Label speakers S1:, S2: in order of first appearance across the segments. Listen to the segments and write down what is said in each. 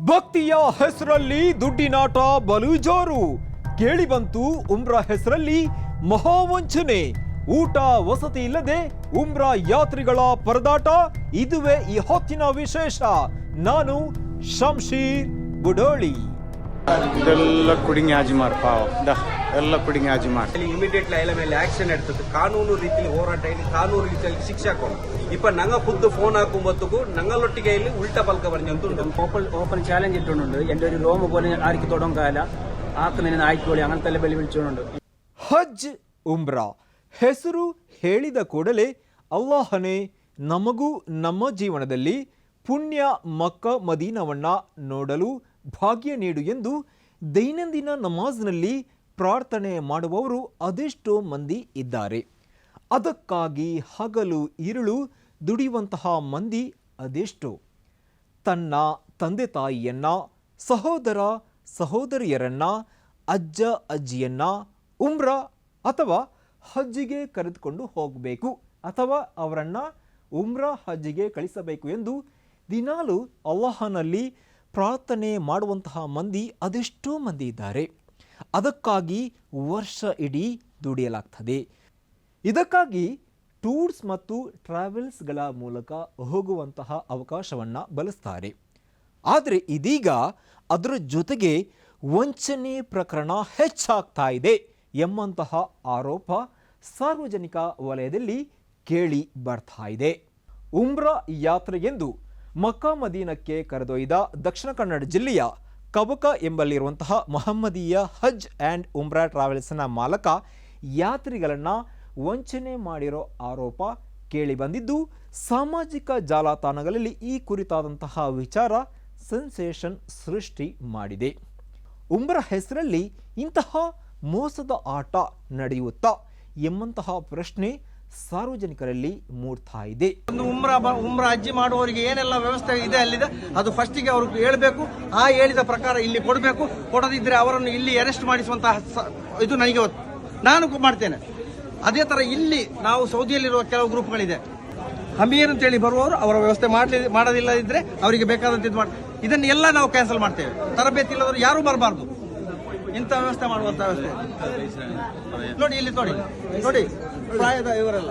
S1: ಭಕ್ತಿಯ ಹೆಸರಲ್ಲಿ ದುಡ್ಡಿನಾಟ ಬಲು ಜೋರು ಕೇಳಿ ಬಂತು ಉಮ್ರಾ ಹೆಸರಲ್ಲಿ ಮಹಾವಂಚನೆ. ಊಟ ವಸತಿ ಇಲ್ಲದೆ ಉಮ್ರಾ ಯಾತ್ರಿಗಳ ಪರದಾಟ ಇದುವೇ ಈ ಹೊತ್ತಿನ ವಿಶೇಷ. ನಾನು ಶಂಶೀರ್ ಬುಡೋಳಿ.
S2: ಇದೆಲ್ಲ ಪಾವ. ದ. ಎಲ್ಲ ಕುಡಿಂಗ್ ಆಜಿ
S3: ಮಾಡಿ. ಇಲ್ಲಿ ಇಮಿಡಿಯೇಟ್ ಎಲ್ಲ ಮೇಲೆ ಆಕ್ಷನ್ ಎಡ್ತದೆ ಕಾನೂನು ರೀತಿಯಲ್ಲಿ ಹೋರಾಟ ಇಲ್ಲಿ ಕಾನೂನು ರೀತಿಯಲ್ಲಿ ಶಿಕ್ಷೆ ಹಾಕೊಂಡು ಇಪ್ಪ ನಂಗ ಖುದ್ದು ಫೋನ್ ಹಾಕುಂಬತ್ತಗೂ ನಂಗಲೊಟ್ಟಿಗೆ ಇಲ್ಲಿ ಉಲ್ಟಾ ಪಲ್ಕ പറഞ്ഞുണ്ട്
S4: ಓಪನ್ ಓಪನ್ ಚಾಲೆಂಜ್ ഇട്ടുകൊണ്ട് എൻ്റെ ರೋಮ್ ಬೋಲಿ പോലെ ആർക്ക് തുടങ്ങാല ആക്കുന്നതിന് ആയിക്കോളി അങ്ങനത്തെ എല്ലാം ಬೆಳಿ
S1: ಹಜ್ ಉಮ್ರಾ. ಹೆಸರು ಹೇಳಿದ ಕೂಡಲೇ ಅಲ್ಲಾಹನೇ ನಮಗೂ ನಮ್ಮ ಜೀವನದಲ್ಲಿ ಪುಣ್ಯ ಮಕ್ಕ ಮದೀನವನ್ನ ನೋಡಲು ಭಾಗ್ಯ ನೀಡು ಎಂದು ದೈನಂದಿನ ನಮಾಜ್ನಲ್ಲಿ ಪ್ರಾರ್ಥನೆ ಮಾಡುವವರು ಅದೆಷ್ಟೋ ಮಂದಿ ಇದ್ದಾರೆ. ಅದಕ್ಕಾಗಿ ಹಗಲು ಇರುಳು ದುಡಿಯುವಂತಹ ಮಂದಿ ಅದೆಷ್ಟೋ. ತನ್ನ ತಂದೆ ತಾಯಿಯನ್ನ, ಸಹೋದರ ಸಹೋದರಿಯರನ್ನ, ಅಜ್ಜ ಅಜ್ಜಿಯನ್ನ, ಉಮ್ರ ಅಥವಾ ಹಜ್ಜಿಗೆ ಕರೆದುಕೊಂಡು ಹೋಗಬೇಕು ಅಥವಾ ಅವರನ್ನು ಉಮ್ರ ಹಜ್ಜಿಗೆ ಕಳಿಸಬೇಕು ಎಂದು ದಿನಾಲು ಅಲ್ಲಾಹನಲ್ಲಿ ಪ್ರಾರ್ಥನೆ ಮಾಡುವಂತಹ ಮಂದಿ ಅದೆಷ್ಟೋ ಮಂದಿ ಇದ್ದಾರೆ. ಅದಕ್ಕಾಗಿ ವರ್ಷ ಇಡೀ ದುಡಿಯಲಾಗ್ತದೆ. ಇದಕ್ಕಾಗಿ ಟೂರ್ಸ್ ಮತ್ತು ಟ್ರಾವೆಲ್ಸ್ಗಳ ಮೂಲಕ ಹೋಗುವಂತಹ ಅವಕಾಶವನ್ನು ಬಳಸ್ತಾರೆ. ಆದರೆ ಇದೀಗ ಅದರ ಜೊತೆಗೆ ವಂಚನೆ ಪ್ರಕರಣ ಹೆಚ್ಚಾಗ್ತಾ ಇದೆ ಎಂಬಂತಹ ಆರೋಪ ಸಾರ್ವಜನಿಕ ವಲಯದಲ್ಲಿ ಕೇಳಿ ಬರ್ತಾ ಇದೆ. ಉಮ್ರಾ ಯಾತ್ರೆಗೆಂದು ಮಕ್ಕಾ ಮದೀನಕ್ಕೆ ಕರೆದೊಯ್ದ ದಕ್ಷಿಣ ಕನ್ನಡ ಜಿಲ್ಲೆಯ ಕಬಕ ಎಂಬಲ್ಲಿರುವಂತಹ ಮೊಹಮ್ಮದೀಯ ಹಜ್ ಆ್ಯಂಡ್ ಉಮ್ರಾ ಟ್ರಾವೆಲ್ಸ್ನ ಮಾಲಕ ಯಾತ್ರಿಗಳನ್ನು ವಂಚನೆ ಮಾಡಿರೋ ಆರೋಪ ಕೇಳಿ ಬಂದಿದ್ದು, ಸಾಮಾಜಿಕ ಜಾಲತಾಣಗಳಲ್ಲಿ ಈ ಕುರಿತಾದಂತಹ ವಿಚಾರ ಸೆನ್ಸೇಷನ್ ಸೃಷ್ಟಿ ಮಾಡಿದೆ. ಉಮ್ರ ಹೆಸರಲ್ಲಿ ಇಂತಹ ಮೋಸದ ಆಟ ನಡೆಯುತ್ತಾ ಎಂಬಂತಹ ಪ್ರಶ್ನೆ ಸಾರ್ವಜನಿಕರಲ್ಲಿ ಮೂಡ್ತಾ ಇದೆ.
S5: ಒಂದು ಉಮ್ರ ಉಮ್ರಾ ಅಜ್ಜಿ ಮಾಡುವವರಿಗೆ ಏನೆಲ್ಲ ವ್ಯವಸ್ಥೆ ಇದೆ ಅಲ್ಲಿದೆ, ಅದು ಫಸ್ಟಿಗೆ ಅವ್ರಿಗೆ ಹೇಳಬೇಕು. ಆ ಹೇಳಿದ ಪ್ರಕಾರ ಇಲ್ಲಿ ಕೊಡಬೇಕು. ಕೊಡದಿದ್ರೆ ಅವರನ್ನು ಇಲ್ಲಿ ಅರೆಸ್ಟ್ ಮಾಡಿಸುವಂತಹ ಇದು ನನಗೆ. ನಾನು ಮಾಡ್ತೇನೆ. ಅದೇ ತರ ಇಲ್ಲಿ ನಾವು ಸೌದಿಯಲ್ಲಿರುವ ಕೆಲವು ಗ್ರೂಪ್ಗಳಿದೆ. ಹಮೀರ್ ಅಂತೇಳಿ ಬರುವವರು ಅವರ ವ್ಯವಸ್ಥೆ ಮಾಡಲಿ ಮಾಡೋದಿಲ್ಲದಿದ್ರೆ ಅವರಿಗೆ ಬೇಕಾದಂತ ಇದು ಮಾಡಿ ಇದನ್ನ ಎಲ್ಲ ನಾವು ಕ್ಯಾನ್ಸಲ್ ಮಾಡ್ತೇವೆ. ತರಬೇತಿ ಇಲ್ಲದವರು ಯಾರು ಬರಬಾರ್ದು. ಇಂಥ ವ್ಯವಸ್ಥೆ ಮಾಡುವಂತ ವ್ಯವಸ್ಥೆ. ನೋಡಿ, ಇಲ್ಲಿ ನೋಡಿ. ನೋಡಿ. ಪ್ರಾಯದ ಇವರೆಲ್ಲ.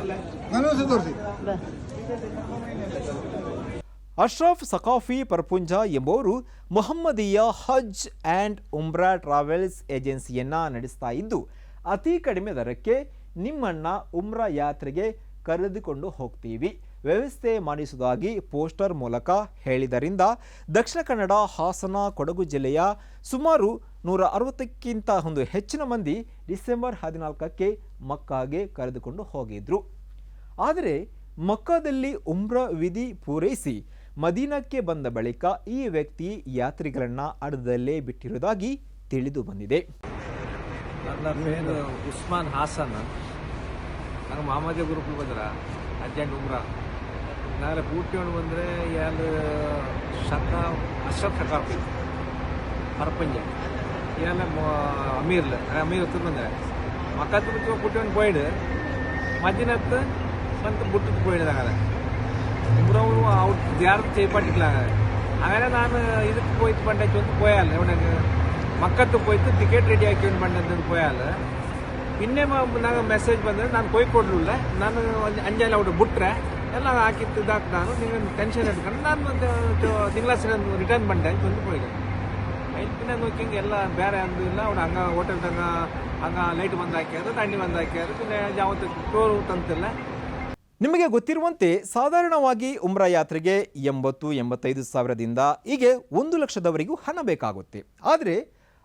S1: ಅಶ್ರಫ್ ಸಕಾಫಿ ಪರ್ಪುಂಜ ಎಂಬುವರು ಮೊಹಮ್ಮದಿಯ ಹಜ್ ಆ್ಯಂಡ್ ಉಮ್ರಾ ಟ್ರಾವೆಲ್ಸ್ ಏಜೆನ್ಸಿಯನ್ನ ನಡೆಸ್ತಾ ಇದ್ದು ಅತಿ ಕಡಿಮೆ ದರಕ್ಕೆ ನಿಮ್ಮನ್ನ ಉಮ್ರಾ ಯಾತ್ರೆಗೆ ಕರೆದುಕೊಂಡು ಹೋಗ್ತೀವಿ. ವ್ಯವಸ್ಥೆ ಮಾಡಿಸುವುದಾಗಿ ಪೋಸ್ಟರ್ ಮೂಲಕ ಹೇಳಿದರಿಂದ ದಕ್ಷಿಣ ಕನ್ನಡ ಹಾಸನ ಕೊಡಗು ಜಿಲ್ಲೆಯ ಸುಮಾರು ನೂರ ಅರವತ್ತಕ್ಕಿಂತ ಒಂದು ಹೆಚ್ಚಿನ ಮಂದಿ ಡಿಸೆಂಬರ್ ಹದಿನಾಲ್ಕಕ್ಕೆ ಮಕ್ಕಾಗೆ ಕರೆದುಕೊಂಡು ಹೋಗಿದ್ರು. ಆದರೆ ಮಕ್ಕಾದಲ್ಲಿ ಉಮ್ರ ವಿಧಿ ಪೂರೈಸಿ ಮದೀನಕ್ಕೆ ಬಂದ ಬಳಿಕ ಈ ವ್ಯಕ್ತಿ ಯಾತ್ರಿಗಳನ್ನ ಅರ್ಧದಲ್ಲೇ ಬಿಟ್ಟಿರುವುದಾಗಿ ತಿಳಿದು ಬಂದಿದೆ.
S6: ನನ್ನ ಪೇರು ಉಸ್ಮಾನ್ ಹಾಸನ್ ನಂಗೆ ಮಾಮಾಜ ಗುರು ಬಂದ್ರ? ಅರ್ಜೆಂಟ್ ಉಮ್ರ. ನಾಳೆ ಕೂಟ್ಕೊಂಡು ಬಂದರೆ ಯಾರು ಶತ ಅಶ್ರಫ್ ಶಕಾಫಿ ಪರಪಂಜ ಎಲ್ಲ ಅಮೀರ್ಲ ಅಮೀರ್ ಹತ್ತಿರ ಬಂದರೆ. ಮಕ್ಕತ್ತು ಬಿಟ್ಟು ಕೂಟ್ಕೊಂಡು போயிடு மதினத்து வந்து புட்டுக்கு போயிடுதாங்க இவ்வளவு அவுட் ஜியாரத்து செய்யப்பட்டுக்கலாங்க അങ്ങനെ ನಾನು ಇದಕ್ಕೆ പോയിട്ട് പണ്ടേക്ക് வந்து പോയാൽ ഇവിടെ ಮಕ್ಕತ್ತು പോയിട്ട് ಟಿಕೆಟ್ ರೆಡಿ ಹಾಕೊಂಡು ಬಂದಂತ പോയാൽ പിന്നെ ನಂಗೆ ಮೆಸೇಜ್ ಬಂದರೆ ನಾನು ಕೊಯ್ಕೊಡ್ಲಿಲ್ಲ ನಾನು ಒಂದು ಅಂಜಾಲ ಅವ್ರು ಬಿಟ್ರೆ ಎಲ್ಲ ಹಾಕಿತ್ತು ಇದಾಕ್ ನಾನು ನೀವು ಟೆನ್ಷನ್ എടുക്കണം ನಾನು ಒಂದು ತಿಂಗಳ ರಿಟರ್ನ್ ಬಂದೆ ಅಂತ ಒಂದು போயிடு ಐದು ನೋಕಿಂಗ್ ಎಲ್ಲ ಬೇರೆ ಅಂದು ಇಲ್ಲ ಅವ್ರು ಹಂಗ ಹೋಟೆಲ್ದಾಗ ಹಂಗ ಲೈಟ್ ಬಂದು ಹಾಕ್ಯಾರು ದಂಡಿ ಬಂದು ಹಾಕ್ಯಾರು പിന്നെ ಯಾವತ್ತು ಟೋರ್ ತಂತಿಲ್ಲ
S1: ನಿಮಗೆ ಗೊತ್ತಿರುವಂತೆ ಸಾಧಾರಣವಾಗಿ ಉಮ್ರಾ ಯಾತ್ರೆಗೆ ಎಂಬತ್ತು ಎಂಬತ್ತೈದು ಸಾವಿರದಿಂದ ಹೀಗೆ ಒಂದು ಲಕ್ಷದವರೆಗೂ ಹಣ ಬೇಕಾಗುತ್ತೆ ಆದರೆ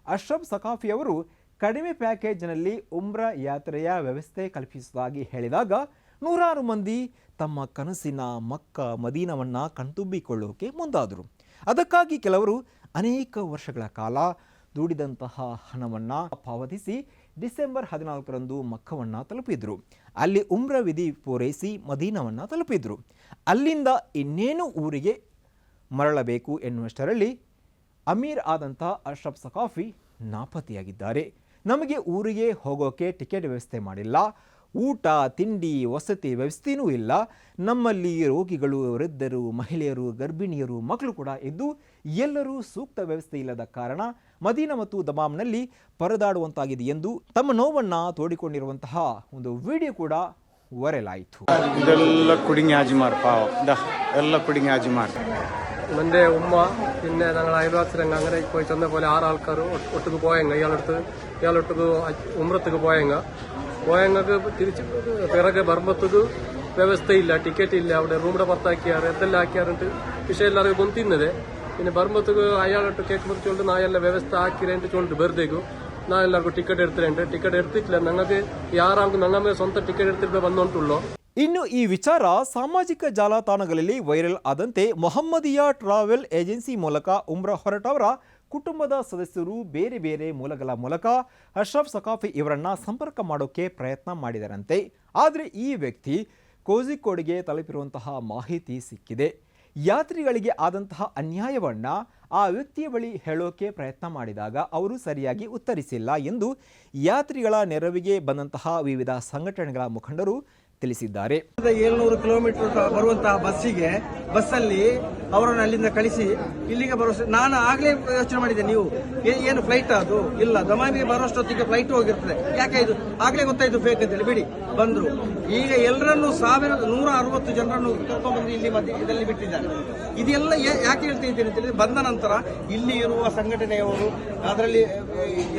S1: ಅಶ್ರಫ್ ಸಕಾಫಿ ಅವರು ಕಡಿಮೆ ಪ್ಯಾಕೇಜ್ನಲ್ಲಿ ಉಮ್ರಾ ಯಾತ್ರೆಯ ವ್ಯವಸ್ಥೆ ಕಲ್ಪಿಸುವುದಾಗಿ ಹೇಳಿದಾಗ ನೂರಾರು ಮಂದಿ ತಮ್ಮ ಕನಸಿನ ಮಕ್ಕ ಮದೀನವನ್ನು ಕಣ್ತುಂಬಿಕೊಳ್ಳೋಕೆ ಮುಂದಾದರು ಅದಕ್ಕಾಗಿ ಕೆಲವರು ಅನೇಕ ವರ್ಷಗಳ ಕಾಲ ದುಡಿದಂತಹ ಹಣವನ್ನು ಪಾವತಿಸಿ ಡಿಸೆಂಬರ್ ಹದಿನಾಲ್ಕರಂದು ಮಕ್ಕವನ್ನು ತಲುಪಿದರು. ಅಲ್ಲಿ ಉಮ್ರ ವಿಧಿ ಪೂರೈಸಿ ಮದೀನವನ್ನು ತಲುಪಿದರು. ಅಲ್ಲಿಂದ ಇನ್ನೇನು ಊರಿಗೆ ಮರಳಬೇಕು ಎನ್ನುವಷ್ಟರಲ್ಲಿ ಅಮೀರ್ ಆದಂಥ ಅಶ್ರಫ್ ಸಕಾಫಿ ನಾಪತ್ತೆಯಾಗಿದ್ದಾರೆ. ನಮಗೆ ಊರಿಗೆ ಹೋಗೋಕೆ ಟಿಕೆಟ್ ವ್ಯವಸ್ಥೆ ಮಾಡಿಲ್ಲ. ಊಟ ತಿಂಡಿ ವಸತಿ ವ್ಯವಸ್ಥೆಯೂ ಇಲ್ಲ ನಮ್ಮಲ್ಲಿ ರೋಗಿಗಳು ವೃದ್ಧರು ಮಹಿಳೆಯರು ಗರ್ಭಿಣಿಯರು ಮಕ್ಕಳು ಕೂಡ ಇದ್ದು ಎಲ್ಲರೂ ಸೂಕ್ತ ವ್ಯವಸ್ಥೆ ಇಲ್ಲದ ಕಾರಣ ಮದೀನಾ ಮತ್ತು ದಮಾಮ್ನಲ್ಲಿ ಪರದಾಡುವಂತಾಗಿದೆ ಎಂದು ತಮ್ಮ ನೋವನ್ನು ತೋಡಿಕೊಂಡಿರುವಂತಹ ಒಂದು ವಿಡಿಯೋ ಕೂಡ ವರೆಲಾಯಿತು
S2: ഇതെല്ലാം കുടുങ്ങി ഹാജിമാർ പാവം ഇതാ എല്ലാം കുടുങ്ങി ഹാജിമാർ
S7: എൻ്റെ ഉമ്മ പിന്നെ ഞങ്ങൾ അയൽവാസിരങ്ങ അങ്ങനെ പോയി ചെന്ന പോലെ ആറ് ആൾക്കാർ ഒട്ടുക്ക് പോയങ്ങ ഇയാളടുത്ത് ഇയാളൊട്ടുക്ക് ഉമ്രത്തുക്ക് പോയങ്ങ പോയങ്ങൾക്ക് തിരിച്ച് പിറകെ ಬರ್ಬತ್ತದು ವ್ಯವಸ್ಥೆ ಇಲ್ಲ ಟಿಕೆಟ್ ಇಲ್ಲ അവിടെ ರೂಮ್ಡ ಪತ್ತಾಕ್ಯಾರ ಎಂತೆಲ್ಲ ಹಾಕ್ಯಾರಂತ ವಿಷಯ ಎಲ್ಲರಿಗೂ ಗೊತ್ತಿನ್ನದೆ പിന്നെ ಬರ್ಬತ್ತದು ಅಯಾಳಟ್ಟು ಕೇಕ್ ಬರ್ತು ಚೊಲ್ಲು ನಾ ಎಲ್ಲ ವ್ಯವಸ್ಥೆ ಹಾಕಿರೆ ಅಂತ ಚೊಲ್ಲು ಬರ್ದೇಗು ನಾ ಎಲ್ಲರಿಗೂ ಟಿಕೆಟ್ ಎಡ್ತಿರೇಂಟ್ ಟಿಕೆಟ್ ಎಡ್ತಿಟ್ಲ ನಂಗೆ ಯಾರಾಗ ನನ್ನ ಮೇಲೆ ಸ್ವಂತ ಟಿಕೆಟ್ ಎಡ್ತಿರ್ಬೇ ಬಂದುಂಟುಳ್ಳೋ
S1: ಇನ್ನು ಈ ವಿಚಾರ ಸಾಮಾಜಿಕ ಜಾಲತಾಣಗಳಲ್ಲಿ ವೈರಲ್ ಆದಂತೆ ಮೊಹಮ್ಮದಿಯಾ ಟ್ರಾವೆಲ್ ಏಜೆನ್ಸಿ ಮೂಲಕ ಉಮ್ರಾ ಹೊರಟವರ ಕುಟುಂಬದ ಸದಸ್ಯರು ಬೇರೆ ಬೇರೆ ಮೂಲಗಳ ಮೂಲಕ ಅಶ್ರಫ್ ಸಕಾಫಿ ಇವರನ್ನು ಸಂಪರ್ಕ ಮಾಡೋಕ್ಕೆ ಪ್ರಯತ್ನ ಮಾಡಿದರಂತೆ. ಆದರೆ ಈ ವ್ಯಕ್ತಿ ಕೋಜಿಕೋಡಿಗೆ ತಲುಪಿರುವಂತಹ ಮಾಹಿತಿ ಸಿಕ್ಕಿದೆ. ಯಾತ್ರಿಗಳಿಗೆ ಆದಂತಹ ಅನ್ಯಾಯವನ್ನ ಆ ವ್ಯಕ್ತಿಯ ಬಳಿ ಹೇಳೋಕೆ ಪ್ರಯತ್ನ ಮಾಡಿದಾಗ ಅವರು ಸರಿಯಾಗಿ ಉತ್ತರಿಸಿಲ್ಲ ಎಂದು ಯಾತ್ರಿಗಳ ನೆರವಿಗೆ ಬಂದಂತಹ ವಿವಿಧ ಸಂಘಟನೆಗಳ ಮುಖಂಡರು ತಿಳಿಸಿದ್ದಾರೆ.
S5: ಏಳ್ನೂರು ಕಿಲೋಮೀಟರ್ ಬರುವಂತಹ ಬಸ್ಸಿಗೆ, ಬಸ್ಸಲ್ಲಿ ಅವರನ್ನು ಅಲ್ಲಿಂದ ಕಳಿಸಿ, ಇಲ್ಲಿಗೆ ಬರೋ ನಾನು ಆಗ್ಲೇ ಯೋಚನೆ ಮಾಡಿದೆ ನೀವು ಏನು ಫ್ಲೈಟ್ ಅದು? ಇಲ್ಲ, ದಮಾಮಿಗೆ ಬರೋಷ್ಟೊತ್ತಿಗೆ ಫ್ಲೈಟ್ ಹೋಗಿರ್ತದೆ. ಯಾಕೆ ಇದು? ಆಗ್ಲೇ ಗೊತ್ತಾಯ್ತು ಫೇಕ್ ಅಂತೇಳಿ, ಬಿಡಿ. ಬಂದರು. ಈಗ ಎಲ್ಲರನ್ನು ಸಾವಿರ, ನೂರ ಅರವತ್ತು ಜನರನ್ನು ಕರ್ಕೊಂಡ್ಬಂದು ಇಲ್ಲಿ ಮಧ್ಯೆ ಇದರಲ್ಲಿ ಬಿಟ್ಟಿದ್ದಾರೆ. ಇದೆಲ್ಲ ಯಾಕೆ ಹೇಳ್ತಾ ಇದ್ದೀನಿ ಅಂತ ಹೇಳಿದ್ರೆ ಬಂದ ನಂತರ ಇಲ್ಲಿ ಇರುವ ಸಂಘಟನೆಯವರು, ಅದರಲ್ಲಿ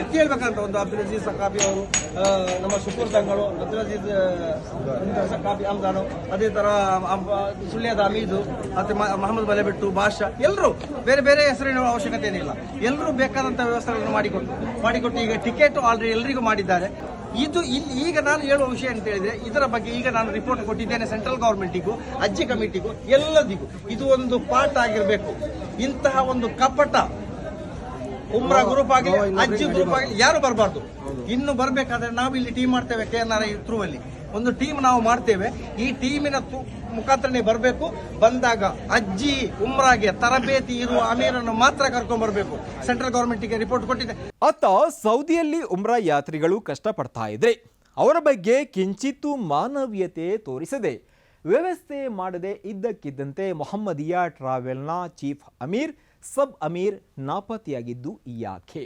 S5: ಎತ್ತಿ ಹೇಳ್ಬೇಕಂತ ಒಂದು ಅಬ್ದುಲ್ ಅಜೀಜ್ ಸಕಾಫಿ ಅವರು ನಮ್ಮ ಶುಕೂರ್ ತಂಗಳು, ಅಬ್ದುಲ್ ಆ, ಕಾಫಿ ಅಮ್ದಾನು ಅದೇ ತರ ಅಮ್- ಸುಳ್ಯದ ಅಮೀದು ಮತ್ತೆ ಮಹಮ್ಮದ್ ಬಲೆಬೆಟ್ಟು ಬಾಷಾ ಎಲ್ಲರೂ ಬೇರೆ ಬೇರೆ ಹೆಸರಿನ ಅವಶ್ಯಕತೆ ಏನಿಲ್ಲ. ಎಲ್ಲರೂ ಬೇಕಾದಂತ ವ್ಯವಸ್ಥೆಗಳನ್ನು ಮಾಡಿಕೊಟ್ಟು ಮಾಡಿಕೊಟ್ಟು ಈಗ ಟಿಕೆಟ್ ಆಲ್ರೆಡಿ ಎಲ್ಲರಿಗೂ ಮಾಡಿದ್ದಾರೆ. ಇದು ಇಲ್ಲಿ ಈಗ ನಾನು ಹೇಳುವ ವಿಷಯ ಅಂತ ಹೇಳಿದ್ರೆ ಇದರ ಬಗ್ಗೆ ಈಗ ನಾನು ರಿಪೋರ್ಟ್ ಕೊಟ್ಟಿದ್ದೇನೆ ಸೆಂಟ್ರಲ್ ಗೌರ್ಮೆಂಟಿಗೂ ಅಜ್ಜಿ ಕಮಿಟಿಗೂ ಎಲ್ಲದಿಗೂ. ಇದು ಒಂದು ಪಾಠ ಆಗಿರಬೇಕು. ಇಂತಹ ಒಂದು ಕಪಟ ಉಮ್ರಾ ಗ್ರೂಪ್ ಆಗಲಿ ಅಜ್ಜಿ ಗ್ರೂಪ್ ಆಗಲಿ ಯಾರು ಬರಬಾರ್ದು? ಇನ್ನು ಬರಬೇಕಾದ್ರೆ ನಾವು ಇಲ್ಲಿ ಟೀಮ್ ಮಾಡ್ತೇವೆ K N R I through ಅಲ್ಲಿ. ಒಂದು ಟೀಮ್ ನಾವು ಮಾಡ್ತೇವೆ. ಈ ಟೀಮಿನ ಮುಖಾಂತರನೇ ಬರಬೇಕು. ಬಂದಾಗ ಅಜ್ಜಿ ಉಮ್ರಾಗೆ ತರಬೇತಿ ಇರುವ ಅಮೀರನ್ನು ಮಾತ್ರ ಕರ್ಕೊಂಡು ಬರಬೇಕು. ಸೆಂಟ್ರಲ್ ಗೌರ್ಮೆಂಟ್ಗೆ ರಿಪೋರ್ಟ್ ಕೊಟ್ಟಿದೆ
S1: ಅತ್ತ ಸೌದಿಯಲ್ಲಿ ಉಮ್ರಾ ಯಾತ್ರಿಗಳು ಕಷ್ಟಪಡ್ತಾ ಇದ್ರೆ ಅವರ ಬಗ್ಗೆ ಕಿಂಚಿತ್ತೂ ಮಾನವೀಯತೆ ತೋರಿಸದೆ ವ್ಯವಸ್ಥೆ ಮಾಡದೆ ಇದ್ದಕ್ಕಿದ್ದಂತೆ ಮೊಹಮ್ಮದಿಯಾ ಟ್ರಾವೆಲ್ನ ಚೀಫ್ ಅಮೀರ್, ಸಬ್ ಅಮೀರ್ ನಾಪತ್ತೆಯಾಗಿದ್ದು ಯಾಕೆ?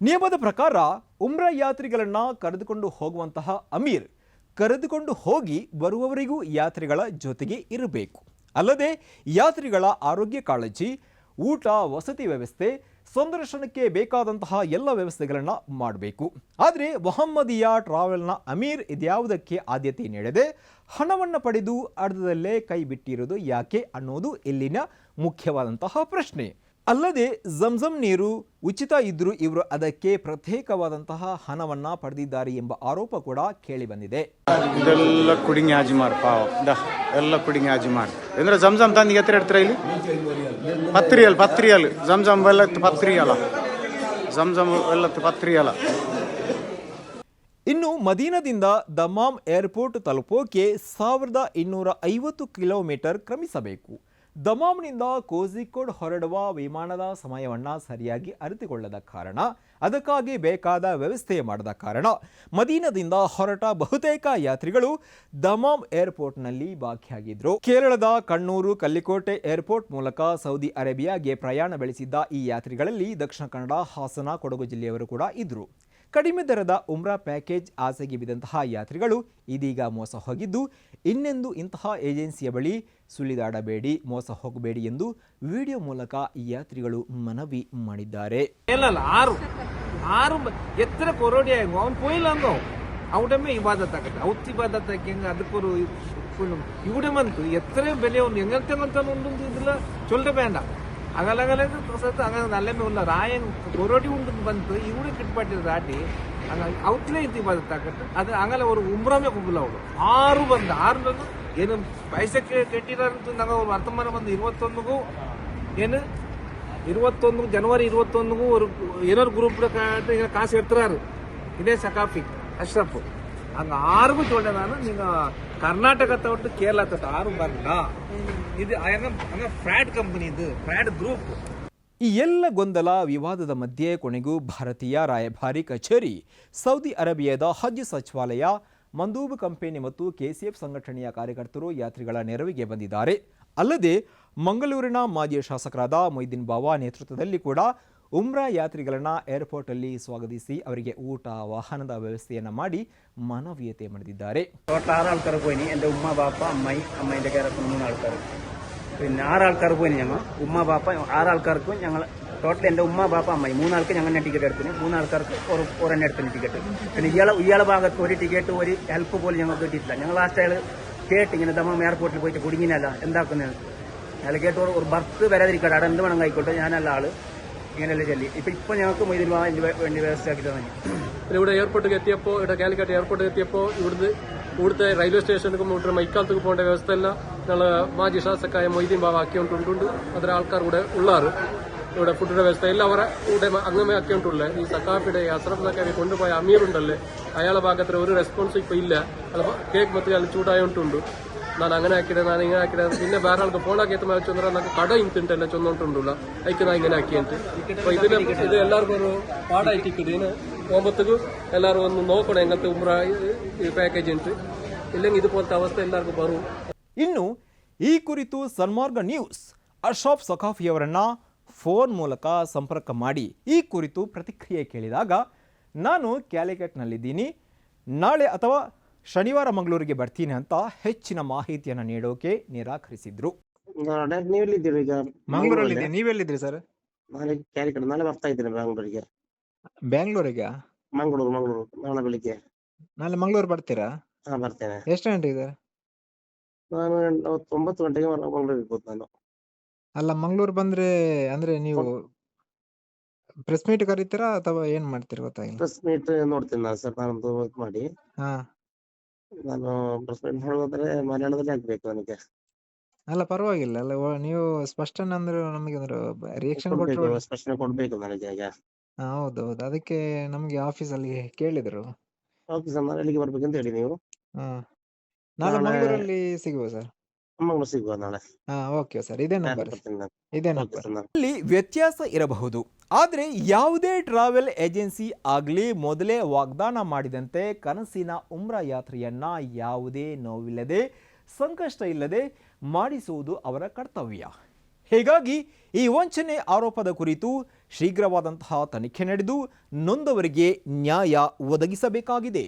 S1: ನಿಯಮದ ಪ್ರಕಾರ ಉಮ್ರಾ ಯಾತ್ರಿಗಳನ್ನ ಕರೆದುಕೊಂಡು ಹೋಗುವಂತಹ ಅಮೀರ್ ಕರೆದುಕೊಂಡು ಹೋಗಿ ಬರುವವರಿಗೂ ಯಾತ್ರಿಗಳ ಜೊತೆಗೆ ಇರಬೇಕು. ಅಲ್ಲದೆ ಯಾತ್ರಿಗಳ ಆರೋಗ್ಯ ಕಾಳಜಿ, ಊಟ, ವಸತಿ ವ್ಯವಸ್ಥೆ, ಸಂದರ್ಶನಕ್ಕೆ ಬೇಕಾದಂತಹ ಎಲ್ಲ ವ್ಯವಸ್ಥೆಗಳನ್ನು ಮಾಡಬೇಕು. ಆದರೆ ಮೊಹಮ್ಮದಿಯಾ ಟ್ರಾವೆಲ್ನ ಅಮೀರ್ ಇದ್ಯಾವುದಕ್ಕೆ ಆದ್ಯತೆ ನೀಡದೆ ಹಣವನ್ನು ಪಡೆದು ಅರ್ಧದಲ್ಲೇ ಕೈ ಬಿಟ್ಟಿರೋದು ಯಾಕೆ ಅನ್ನೋದು ಇಲ್ಲಿನ ಮುಖ್ಯವಾದಂತಹ ಪ್ರಶ್ನೆ. ಅಲ್ಲದೆ ಜಂಜಂ ನೀರು ಉಚಿತ ಇದ್ದರೂ ಇವರು ಅದಕ್ಕೆ ಪ್ರತ್ಯೇಕವಾದಂತಹ ಹಣವನ್ನ ಪಡೆದಿದ್ದಾರೆ ಎಂಬ ಆರೋಪ ಕೂಡ ಕೇಳಿ ಬಂದಿದೆ.
S2: ಇದೆಲ್ಲ ಕುಡಿಂಗ್ ಹಾಜಿಮಾರ್ ಪಾವ. ಎಲ್ಲ ಕುಡಿಂಗಿ ಹಾಜಿಮಾರ್ ಅಂದ್ರೆ ಜಂಜಂ ತಂದು ಎತ್ತರ ಇಡ್ತಾರೆ ಇಲ್ಲಿ? ಪತ್ರಿಯಲ್ ಪತ್ರಿಯಲ್. ಜಂಜಂ ಎಲ್ಲ ಪತ್ರಿಯಲ್ಲ ಜಂಜಂ ಎಲ್ಲ ಪತ್ರಿಯಲ್ಲ
S1: ಇನ್ನು ಮದೀನದಿಂದ ದಮಾಮ್ ಏರ್ಪೋರ್ಟ್ ತಲುಪೋಕೆ ಸಾವಿರದ ಇನ್ನೂರ ಐವತ್ತು ಕಿಲೋಮೀಟರ್ ಕ್ರಮಿಸಬೇಕು. ದಮಾಮ್ನಿಂದ ಕೋಝಿಕೋಡ್ ಹೊರಡುವ ವಿಮಾನದ ಸಮಯವನ್ನು ಸರಿಯಾಗಿ ಅರಿತುಕೊಳ್ಳದ ಕಾರಣ, ಅದಕ್ಕಾಗಿ ಬೇಕಾದ ವ್ಯವಸ್ಥೆ ಮಾಡದ ಕಾರಣ, ಮದೀನದಿಂದ ಹೊರಟ ಬಹುತೇಕ ಯಾತ್ರಿಗಳು ದಮಾಮ್ ಏರ್ಪೋರ್ಟ್ನಲ್ಲಿ ಬಾಕಿಯಾಗಿದ್ರು ಕೇರಳದ ಕಣ್ಣೂರು ಕಲ್ಲಿಕೋಟೆ ಏರ್ಪೋರ್ಟ್ ಮೂಲಕ ಸೌದಿ ಅರೇಬಿಯಾಗೆ ಪ್ರಯಾಣ ಬೆಳೆಸಿದ್ದ ಈ ಯಾತ್ರಿಗಳಲ್ಲಿ ದಕ್ಷಿಣ ಕನ್ನಡ, ಹಾಸನ, ಕೊಡಗು ಜಿಲ್ಲೆಯವರು ಕೂಡ ಇದ್ರು. ಕಡಿಮೆ ದರದ ಉಮ್ರಾ ಪ್ಯಾಕೇಜ್ ಆಸೆಗೆ ಬಿದ್ದಂತಹ ಯಾತ್ರಿಗಳು ಇದೀಗ ಮೋಸ ಹೋಗಿದ್ದು, ಇನ್ನೆಂದು ಇಂತಹ ಏಜೆನ್ಸಿಯ ಬಳಿ ಸುಳಿದಾಡಬೇಡಿ, ಮೋಸ ಹೋಗಬೇಡಿ ಎಂದು ವಿಡಿಯೋ ಮೂಲಕ ಯಾತ್ರಿಗಳು ಮನವಿ ಮಾಡಿದ್ದಾರೆ.
S6: ಆರು ಆರು ಎತ್ತರ ಕೊರೋಡಿ ಅವನು ಕೊಯ್ಲ ಅಂದೋ ಅವಡಮೇ ಇಬಾದತ್ ಆಗತ್ತೆ ಅವತ್ತು ಇಬಾದತ್ ಹೆಂಗ ಅದಕ್ಕೊರು ಇವಡಮಂತು ಬೆಲೆ ಅವನು ಹೆಂಗಂತಂತ ಒಂದೊಂದು ಇದಿಲ್ಲ ಚೊಲ್ಲ ಬೇಡ అగలగలేదు అగల నల్లమే ఉన్నారు ఆయన కొరోటి ఉంటుంది బంతు ఇవుడు కిట్టుపట్టిది దాటి ಅವತ್ತಲೇ ಇದ್ದು ಬದುಕಾಗತ್ತೆ ಅದು ಹಂಗಲ್ಲ ಅವರು ಉಮ್ರಮೆ ಕುಂಬಲ ಅವರು. ಆರು ಬಂದ, ಆರು ಏನು ಪೈಸಕ್ಕೆ ಕೆಟ್ಟಿರಂತ ನಂಗೆ ಅವ್ರು ವರ್ತಮಾನ ಬಂದು ಇರುವತ್ತೊಂದಿಗೂ ಏನು ಇರುವತ್ತೊಂದು ಜನವರಿ ಇರುವತ್ತೊಂದಿಗೂ ಅವರು ಏನಾರು ಗ್ರೂಪ್ ಕಾಸು ಎಡ್ತಾರು ಇದೇ ಸಕಾಫಿ ಅಶ್ರಫ್. அங்க ஆறுக்கும் சொல்றேன் ನಾನು நீங்க ಕರ್ನಾಟಕ ಒಟ್ಟು ಕೇರಳ ತೊಟ್ಟು ಆರು ಬರಲ್ಲ ಇದು ಹಂಗ ಹಂಗ ಫ್ರಾಡ್ ಕಂಪನಿ ಇದು ಫ್ರಾಡ್ ಗ್ರೂಪ್
S1: ಈ ಎಲ್ಲ ಗೊಂದಲ ವಿವಾದದ ಮಧ್ಯೆ ಕೊನೆಗೂ ಭಾರತೀಯ ರಾಯಭಾರಿ ಕಚೇರಿ ಸೌದಿ ಅರೇಬಿಯಾದ ಹಜ್ ಸಚಿವಾಲಯ ಮಂದೂಬ್ ಕಂಪನಿ ಮತ್ತು ಕೆಸಿಎಫ್ ಸಂಘಟನೆಯ ಕಾರ್ಯಕರ್ತರು ಯಾತ್ರಿಗಳ ನೆರವಿಗೆ ಬಂದಿದ್ದಾರೆ ಅಲ್ಲದೆ ಮಂಗಳೂರಿನ ಮಾಜಿ ಶಾಸಕರಾದ ಮೊಯ್ದೀನ್ ಬಾವಾ ನೇತೃತ್ವದಲ್ಲಿ ಕೂಡ ಉಮ್ರಾ ಯಾತ್ರಿಗಳನ್ನ ಏರ್ಪೋರ್ಟ್ ಅಲ್ಲಿ ಸ್ವಾಗತಿಸಿ ಅವರಿಗೆ ಊಟ ವಾಹನದ ವ್ಯವಸ್ಥೆಯನ್ನ ಮಾಡಿ ಮಾನವೀಯತೆ ಮಾಡಿದ್ದಾರೆ
S4: ടോട്ടൽ ആറ് ആൾക്കാർ പോയിനി എൻ്റെ ഉമ്മ ബാപ്പ അമ്മായി അമ്മേൻ്റെ കേരളത്തിൽ മൂന്ന് ആൾക്കാർ പിന്നെ ആറ് ആൾക്കാർ പോയിനി ഞങ്ങൾ ഉമ്മ ബാപ്പ ആറ് ആൾക്കാർക്കും ഞങ്ങൾ ടോട്ടൽ എൻ്റെ ഉമ്മ ബാപ്പ അമ്മായി മൂന്നാൾക്ക് ഞങ്ങൾ ടിക്കറ്റ് എടുത്തിന് മൂന്നാൾക്കാർക്ക് ഒരു ഒരെണ്ണം എടുത്തിന് ടിക്കറ്റ് പിന്നെ ഇയാളെ ഇയാളെ ഭാഗത്ത് ഒരു ടിക്കറ്റ് ഒരു ഹെൽപ്പ് പോലും ഞങ്ങൾക്ക് കിട്ടിയിട്ടില്ല ഞങ്ങൾ ലാസ്റ്റ് അയാൾ കേട്ട് ഇങ്ങനെ ദമ്മ എയർപോർട്ടിൽ പോയിട്ട് കുടുങ്ങിനല്ല എന്താക്കുന്നത് അയാൾ കേട്ട് ഒരു- ഒരു ബർത്ത് വരാതിരിക്കട്ടെ അവിടെ എന്ത് വേണം ആയിക്കോട്ടെ ഞാനല്ല ആള് ഇങ്ങനെയല്ലേ ചെല്ലി. ഇപ്പൊ ഇപ്പൊ ഞങ്ങൾക്ക് മൊയ്തീൻ മാമ ഇതിന് വേണ്ടി വ്യവസ്ഥയാക്കി തന്നെ
S7: ഇവിടെ എയർപോർട്ടിൽ എത്തിയപ്പോ ഇവിടെ കാലിക്കറ്റ് എയർപോർട്ടിൽ എത്തിയപ്പോ ഇവിടുന്ന് ഇവിടുത്തെ റെയിൽവേ സ്റ്റേഷനിലും ഇവിടുത്തെ മൈക്കാലത്തേക്ക് പോകേണ്ട വ്യവസ്ഥ എല്ലാം ഞങ്ങൾ മാജി ശാസക്കായ മൊയ്തീൻ ബാബ ആക്കിയോണ്ടുണ്ട് അതിൽ ആൾക്കാർ ഇവിടെ ഉള്ളാറ്. ഇവിടെ ഫുഡിന്റെ വ്യവസ്ഥ എല്ലാം അവരെ ഇവിടെ അംഗമേ ആക്കിയിട്ടുള്ള ഈ സക്കാഫിയുടെ അസറഫ് സക്കാഫി കൊണ്ടുപോയ അമീറുണ്ടല്ലേ? അയാളെ ഭാഗത്തിന് ഒരു റെസ്പോൺസ് ഇപ്പൊ ഇല്ല. കേക്ക് മത്തി അയാൾ ചൂടായോണ്ടുണ്ട്. ನಾನು ಅಂಗನೇ ಹಾಕಿದೆ ನಾನು ಹಿಂಗೆ ಹಾಕಿದೆ ಅಂತ ಇನ್ನೇ ಬೇರೆ ಅವ್ನಿಗೆ ಫೋನ್ ಹಾಕಿತ್ತು ಮೇಲೆ ಅಂದ್ರೆ ನನಗೆ ಕಡ ಹಿಂಗೆ ತಿಂತಲ್ಲ ಚಂದ ಉಂಟುಂಡಿಲ್ಲ ಐಕೆ ನಾ ಹಿಂಗೆ ಹಾಕಿ ಅಂತ ಇದನ್ನ ಇದು ಎಲ್ಲರಿಗೂ ಪಾಡ ಐತಿ ಕಡಿ ಒಂಬತ್ತಿಗೂ ಎಲ್ಲರೂ ಒಂದು ನೋವು ಕೊಡ ಹೆಂಗಂತ ಉಮ್ರ ಈ ಪ್ಯಾಕೇಜ್ ಉಂಟು ಇಲ್ಲಂಗೆ ಇದು ಪೋಂತ ಅವಸ್ಥೆ ಎಲ್ಲರಿಗೂ ಬರು
S1: ಇನ್ನು ಈ ಕುರಿತು ಸನ್ಮಾರ್ಗ ನ್ಯೂಸ್ ಅಶೋಫ್ ಸಖಾಫಿಯವರನ್ನ ಫೋನ್ ಮೂಲಕ ಸಂಪರ್ಕ ಮಾಡಿ. ಈ ಕುರಿತು ಪ್ರತಿಕ್ರಿಯೆ ಕೇಳಿದಾಗ, ನಾನು ಕ್ಯಾಲಿಕೆಟ್ನಲ್ಲಿದ್ದೀನಿ ನಾಳೆ ಅಥವಾ ಶನಿವಾರ ಮಂಗಳೂರಿಗೆ ಬರ್ತೀನಿ ಅಂತ ಹೆಚ್ಚಿನ ಮಾಹಿತಿಯನ್ನು ನೀಡೋಕೆ ನಿರಾಕರಿಸಿದ್ರು.
S8: ನೀವೆಲ್ಲಿದ್ದೀರಿ ಈಗ?
S1: ಮಂಗಳೂರಲ್ಲಿ. ನೀವೆಲ್ಲಿದ್ರಿ ಸರ್?
S8: ನಾಳೆ ಕ್ಯಾರಿಕಡೆ ನಾಳೆ ಬರ್ತಾ ಇದ್ದೀನಿ ಬೆಂಗಳೂರಿಗೆ?
S1: ಬ್ಯಾಂಗ್ಳೂರಿಗೆ
S8: ಮಂಗಳೂರು ಮಂಗಳೂರು ನಾಳೆ ಬೆಳಿಗ್ಗೆ
S1: ನಾಳೆ ಮಂಗಳೂರು ಬರ್ತೀರಾ?
S8: ಹಾ ಬರ್ತೇನೆ.
S1: ಎಷ್ಟು ಗಂಟೆಗೆ
S8: ನಾನು ಅವತ್ತು ಒಂಬತ್ತು ಗಂಟೆಗೆ ಮಂಗಳೂರಿಗೆ ಇರ್ಬೋದು ನಾನು.
S1: ಅಲ್ಲ ಮಂಗಳೂರು ಬಂದ್ರೆ ಅಂದ್ರೆ ನೀವು ಪ್ರೆಸ್ ಮೀಟ್ ಕರೀತೀರಾ ಅಥವಾ ಏನ್ ಮಾಡ್ತೀರಾ ಗೊತ್ತಾಗಿಲ್ಲ?
S8: ಪ್ರೆಸ್ ಮೀಟ್ ನೋಡ್ತೀನಿ ನಾನು ಸರ್ ನಾನು ಮಾಡಿ.
S1: ಹಾ.
S8: ನಾನು ಪ್ರೆಸ್ ಮೀಟ್ ಮಾಡೋದಾದ್ರೆ ಮಲಯಾಳದಲ್ಲಿ ಆಗ್ಬೇಕು ನನಗೆ
S1: ಅಲ್ಲ ಪರವಾಗಿಲ್ಲ ಅಲ್ಲ ನೀವು ಸ್ಪಷ್ಟನೆ ಅಂದ್ರೆ ನಮಗೆ ಅಂದ್ರೆ ರಿಯಾಕ್ಷನ್ ಕೊಟ್ಟರು
S8: ಕೊಡ್ಬೇಕು ಸ್ಪಷ್ಟನೆ ಕೊಡ್ಬೇಕು ನನಗೆ ಈಗ.
S1: ಹಾ ಹೌದು ಹೌದು. ಅದಕ್ಕೆ ನಮಗೆ ಆಫೀಸಲ್ಲಿ ಕೇಳಿದ್ರು.
S8: ಆಫೀಸ್ ನಾನು ಬರ್ಬೇಕು ಅಂತ ಹೇಳಿ ನೀವು.
S1: ಹಾ. ನಾಳೆ
S8: ನಾಳೆ-
S1: ಮಂಗಳೂರಲ್ಲಿ ಸಿಗುವ ಸರ್.
S8: ಮಂಗಳೂರು ಸಿಗುವ ನಾಳೆ.
S1: ಹಾ ಓಕೆ ಸರ್ ಇದೇ ನಂಬರ್
S8: ಬರ್ತೀನಿ
S1: ಇದೇ ನಂಬರ್ ಅಲ್ಲಿ ವ್ಯತ್ಯಾಸ ಇರಬಹುದು. ಆದರೆ ಯಾವುದೇ ಟ್ರಾವೆಲ್ ಏಜೆನ್ಸಿ ಆಗಲಿ ಮೊದಲೇ ವಾಗ್ದಾನ ಮಾಡಿದಂತೆ ಕನಸಿನ ಉಮ್ರಾ ಯಾತ್ರೆಯನ್ನ ಯಾವುದೇ ನೋವಿಲ್ಲದೆ ಸಂಕಷ್ಟ ಇಲ್ಲದೆ ಮಾಡಿಸುವುದು ಅವರ ಕರ್ತವ್ಯ. ಹೀಗಾಗಿ ಈ ವಂಚನೆ ಆರೋಪದ ಕುರಿತು ಶೀಘ್ರವಾದಂತಹ ತನಿಖೆ ನಡೆದು ನೊಂದವರಿಗೆ ನ್ಯಾಯ ಒದಗಿಸಬೇಕಾಗಿದೆ.